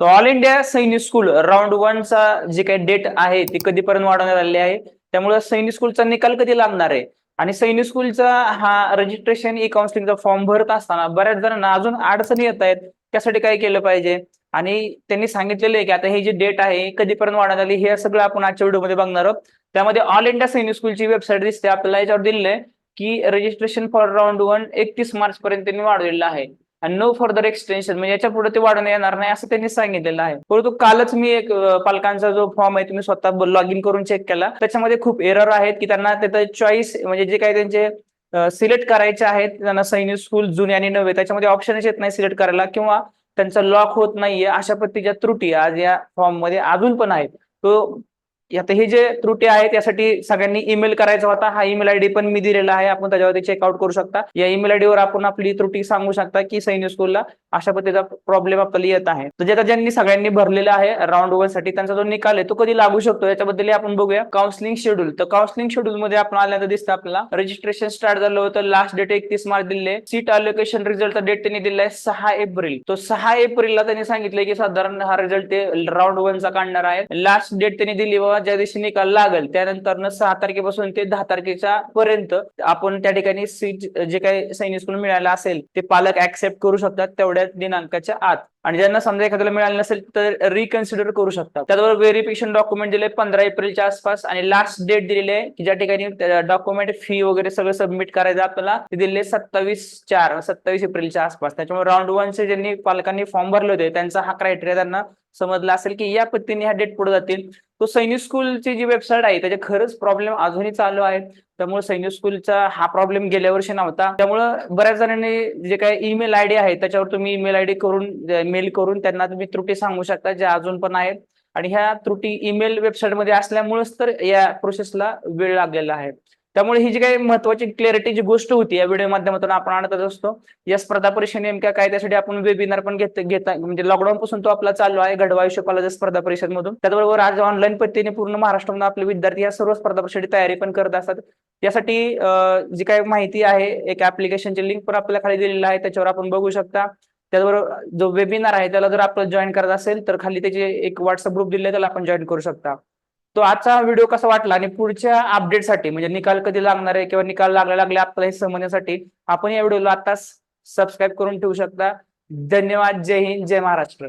तर all India Sainik school round वनचा जे काही डेट आहे ती कधीपर्यंत वाढवण्यात आलेली आहे? त्यामुळे सैनिक स्कूलचा निकाल कधी लागणार आहे? आणि सैनिक स्कूलचा हा रजिस्ट्रेशन ई काउन्सिलिंगचा फॉर्म भरत असताना बऱ्याच जणांना अजून अडचणी येत आहेत. त्यासाठी काय केलं पाहिजे? आणि त्यांनी सांगितलेलं आहे की आता हे जी डेट आहे कधीपर्यंत वाढवण्यात आली हे सगळं आपण आजच्या व्हिडिओमध्ये बघणार आहोत. त्यामध्ये ऑल इंडिया सैनिक स्कूलची वेबसाईट दिसते. आपल्याला याच्यावर दिलेलं आहे की रजिस्ट्रेशन फॉर राऊंड वन एकतीस मार्च पर्यंत त्यांनी वाढवलेलं आहे. आणि नो फर्दर एक्सटेन्शन म्हणजे याच्यापुढे ते वाढवण्यात येणार नाही असं त्यांनी सांगितलेलं आहे. परंतु कालच मी एक पालकांचा जो फॉर्म आहे तुम्ही स्वतः लॉग इन करून चेक केला. त्याच्यामध्ये खूप एरर आहेत की त्यांना त्याचं चॉईस म्हणजे जे काही त्यांचे सिलेक्ट करायचे आहेत त्यांना सैनिक स्कूल जुने आणि नवे त्याच्यामध्ये ऑप्शनच येत नाही सिलेक्ट करायला किंवा त्यांचा लॉक होत नाहीये अशा पद्धतीच्या त्रुटी आज या फॉर्ममध्ये अजून पण आहेत. तो आता हे जे त्रुटी आहेत त्यासाठी सगळ्यांनी ईमेल करायचा होता. हा ईमेल आयडी पण मी दिलेला आहे. आपण त्याच्यावरती चेकआउट करू शकता. या ईमेल आयडीवर आपण आपली त्रुटी सांगू शकता की सैन्य स्कूलला अशा पद्धतीचा प्रॉब्लेम आपल्याला येत आहे. तर आता ज्यांनी सगळ्यांनी भरलेला आहे राऊंड वनसाठी त्यांचा जो निकाल आहे तो कधी लागू शकतो? याच्याबद्दल आपण बघूया. काउन्सिलिंग शेड्यूल तर काउन्सिलिंग शेड्यूल मध्ये आपण आल्यानंतर दिसतं आपल्याला रजिस्ट्रेशन स्टार्ट झालं होतं. लास्ट डेट एकतीस मार्च दिले सीट अलोकेशन रिझल्टचा डेट त्यांनी दिलाय सहा एप्रिल. तो सहा एप्रिलला त्यांनी सांगितलंय की साधारण हा रिझल्ट ते राऊंड वनचा काढणार आहे. लास्ट डेट त्यांनी दिली किंवा ज्या दिवशी निकाल लागेल त्यानंतर सहा तारखेपासून ते दहा तारखेच्या पर्यंत आपण त्या ठिकाणी सीट जे काही सैनिक स्कूल मिळालं असेल ते पालक ऍक्सेप्ट करू शकतात तेवढ्या दिनांकाच्या आत. आणि ज्यांना समजा एखाद्याला मिळालं नसेल तर रिकन्सिडर करू शकतात त्याबरोबर व्हेरिफिकेशन डॉक्युमेंट दिले पंधरा एप्रिलच्या आसपास आणि लास्ट डेट दिलेली आहे की ज्या ठिकाणी डॉक्युमेंट फी वगैरे सगळं सबमिट करायचं आपल्याला ते दिले सत्तावीस चार सत्तावीस एप्रिलच्या आसपास. त्याच्यामुळे राऊंड वनचे ज्यांनी पालकांनी फॉर्म भरले होते त्यांचा हा क्रायटेरिया त्यांना समजला असेल की या पद्धतीने ह्या डेट पुढे जातील. तो सैनिक स्कूलची जी वेबसाईट आहे त्याचे खरंच प्रॉब्लेम अजूनही चालू आहेत. त्यामुळे सैनिक स्कूलचा हा प्रॉब्लेम गेल्या वर्षी नव्हता. त्यामुळं बऱ्याच जणांनी जे काही ईमेल आयडी आहे त्याच्यावर तुम्ही ईमेल आयडी करून मेल करून त्यांना तुम्ही त्रुटी सांगू शकता ज्या अजून पण आहेत. आणि ह्या त्रुटी ईमेल वेबसाईटमध्ये असल्यामुळेच तर या प्रोसेसला वेळ लागलेला आहे. त्यामुळे ही जी काही महत्वाची क्लॅरिटीची गोष्ट होती या व्हिडिओ माध्यमातून आपण आणतच असतो. या स्पर्धा परीक्षा नेमक्या काय त्यासाठी आपण वेबिनार पण घेत घेता म्हणजे लॉकडाऊन पासून तो आपला चालू आहे घडवा आयुष्य स्पर्धा स्पर्धा परिषदमधून त्याचबरोबर आज ऑनलाईन पद्धतीने पूर्ण महाराष्ट्रामध्ये आपले विद्यार्थी या सर्व स्पर्धा परीक्षेची तयारी पण करत असतात. यासाठी जी काही माहिती आहे एक ऍप्लिकेशनची लिंक पण आपल्याला खाली दिलेली आहे त्याच्यावर आपण बघू शकता. त्याचबरोबर जो वेबिनार आहे त्याला जर आपलं जॉईन करत असेल तर खाली त्याचे एक व्हॉट्सअप ग्रुप दिले त्याला आपण जॉईन करू शकता. तो आजचा व्हिडिओ कसा वाटला आणि पुढच्या अपडेटसाठी म्हणजे निकाल कधी लागणार आहे किंवा निकाल लागला लागले आपल्याला हे समजण्यासाठी आपण या व्हिडिओला आताच सबस्क्राईब करून ठेवू शकता. धन्यवाद. जय हिंद. जय महाराष्ट्र.